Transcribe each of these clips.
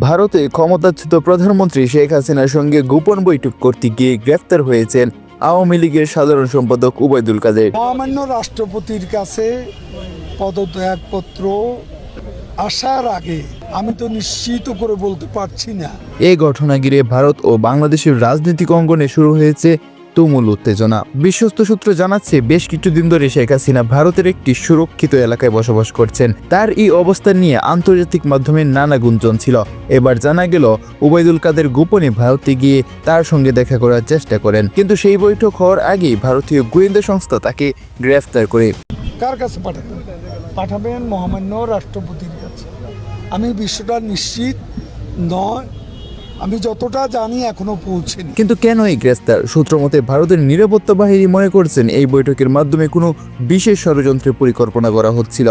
ভারতে ক্ষমতাচ্যুত প্রধানমন্ত্রী শেখ হাসিনার সঙ্গে গোপন বৈঠক করতে গিয়ে গ্রেফতার হয়েছেন আওয়ামী লীগের সাধারণ সম্পাদক উবায়দুল কাদের। মহামান্য রাষ্ট্রপতির কাছে পদত্যাগপত্র আসার আগে আমি তো নিশ্চিত করে বলতে পারছি না। এই ঘটনা ঘিরে ভারত ও বাংলাদেশের রাজনৈতিক অঙ্গনে শুরু হয়েছে তুমুল উত্তেজনা। বিশ্বস্ত সূত্র জানাচ্ছে, বেশ কিছুদিন ধরে শেখ হাসিনা ভারতের একটি সুরক্ষিত এলাকায় বসবাস করছেন। তার এই অবস্থান নিয়ে আন্তর্জাতিক মাধ্যমে নানা গুঞ্জন ছিল। এবার জানা গেল, উবাইদুল কাদের গোপনে ভারতে গিয়ে তার সঙ্গে দেখা করার চেষ্টা করেন। কিন্তু সেই বৈঠক হওয়ার আগেই ভারতীয় গোয়েন্দা সংস্থা তাকে গ্রেফতার করে। কার কাছে পাঠাবেন? পাঠাবেন মহামান্য রাষ্ট্রপতির কাছে। আমি বিষয়টা নিশ্চিত নয় আমি যতটা জানি এখনও পৌঁছেনি। কিন্তু কেন এই গ্রেফতার? সূত্র মতে ভারতের নিরাপত্তা বাহিনী মনে করছেন এই বৈঠকের মাধ্যমে কোনো বিশেষ ষড়যন্ত্রের পরিকল্পনা করা হচ্ছিল।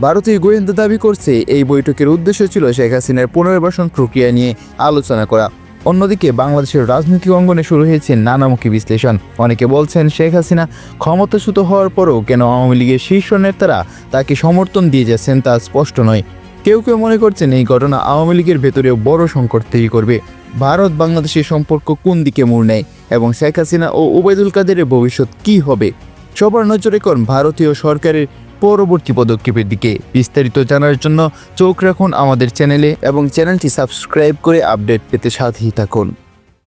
ভারতীয় গোয়েন্দা দাবি করছে এই বৈঠকের উদ্দেশ্য ছিল শেখ হাসিনার পুনর্বাসন প্রক্রিয়া নিয়ে আলোচনা করা। অন্যদিকে বাংলাদেশের রাজনৈতিক অঙ্গনে শুরু হয়েছে নানামুখী বিশ্লেষণ। অনেকে বলছেন শেখ হাসিনা ক্ষমতাচ্যুত হওয়ার পরও কেন আওয়ামী লীগের শীর্ষ নেতারা তাকে সমর্থন দিয়ে যাচ্ছেন তা স্পষ্ট নয়। কেউ কেউ মনে করছেন এই ঘটনা আওয়ামী লীগের ভেতরেও বড় সংকট তৈরি করবে। ভারত বাংলাদেশের সম্পর্ক কোন দিকে মূল নেয় এবং শেখ হাসিনা ও ওবায়দুল কাদেরের ভবিষ্যৎ কি হবে? সবার নজরে এখন ভারতীয় সরকারের পরবর্তী পদক্ষেপের দিকে। বিস্তারিত জানার জন্য চোখ রাখুন আমাদের চ্যানেলে এবং চ্যানেলটি সাবস্ক্রাইব করে আপডেট পেতে সাথেই থাকুন।